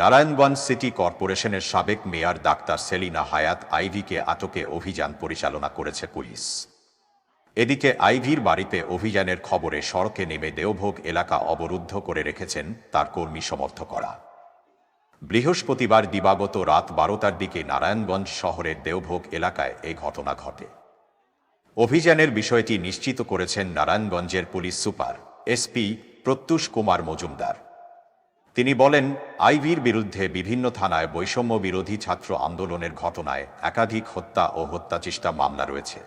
Narayanganj city কর্পোরেশনের সাবেক mayor doctor Selina হায়াত আইভিকে আটকে অভিযান পরিচালনা করেছে পুলিশ। এদিকে আইভির বাড়িতে অভিযানের খবরে সড়কে নেমে দেওভোগ এলাকা অবরুদ্ধ করে রেখেছেন তার কর্মী সমর্থকরা। বৃহস্পতিবার দিবাগত রাত বারোটার দিকে নারায়ণগঞ্জ শহরের দেওভোগ এলাকায় এই ঘটনা ঘটে। অভিযানের বিষয়টি নিশ্চিত করেছেন নারায়ণগঞ্জের police super, SP Pratyush Kumar Majumdar. তিনি বলেন, আইভির বিরুদ্ধে বিভিন্ন থানায় বৈষম্য বিরোধী ছাত্র আন্দোলনের ঘটনায় একাধিক হত্যা ও হত্যাচেষ্টা মামলা রয়েছে।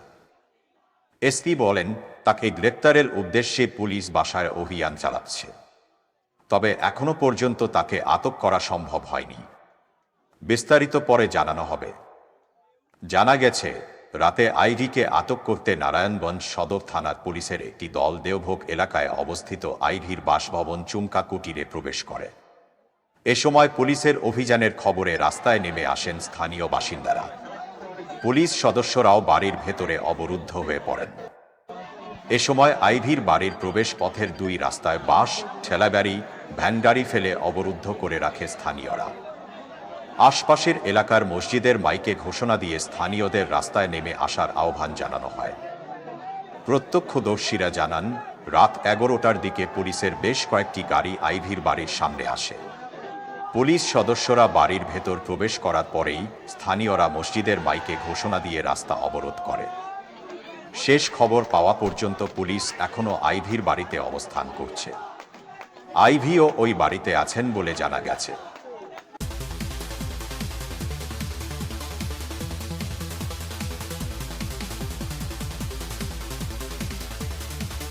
এসপি বলেন, তাকে গ্রেপ্তারের উদ্দেশ্যে পুলিশ বাসায় অভিযান চালাচ্ছে। তবে এখনও পর্যন্ত তাকে আটক করা সম্ভব হয়নি। বিস্তারিত পরে জানানো হবে। জানা গেছে রাতে আইভিকে আটক করতে নারায়ণগঞ্জ সদর থানার পুলিশের একটি দল দেওভোগ এলাকায় অবস্থিত আইভির বাসভবন চুমকা কুটিরে প্রবেশ করে। এ সময় পুলিশের অভিযানের খবরে রাস্তায় নেমে আসেন স্থানীয় বাসিন্দারা। পুলিশ সদস্যরাও বাড়ির ভেতরে অবরুদ্ধ হয়ে পড়েন। এ সময় আইভির বাড়ির প্রবেশ পথের দুই রাস্তায় বাস ঠেলাগাড়ি ভ্যানগাড়ি ফেলে অবরুদ্ধ করে রাখে স্থানীয়রা। আশপাশের এলাকার মসজিদের মাইকে ঘোষণা দিয়ে স্থানীয়দের রাস্তায় নেমে আসার আহ্বান জানানো হয়। প্রত্যক্ষদর্শীরা জানান, রাত এগারোটার দিকে পুলিশের বেশ কয়েকটি গাড়ি আইভির বাড়ির সামনে আসে। পুলিশ সদস্যরা বাড়ির ভেতর প্রবেশ করার পরেই স্থানীয়রা মসজিদের মাইকে ঘোষণা দিয়ে রাস্তা অবরোধ করে। শেষ খবর পাওয়া পর্যন্ত পুলিশ এখনও আইভির বাড়িতে অবস্থান করছে। আইভিও ওই বাড়িতে আছেন বলে জানা গেছে।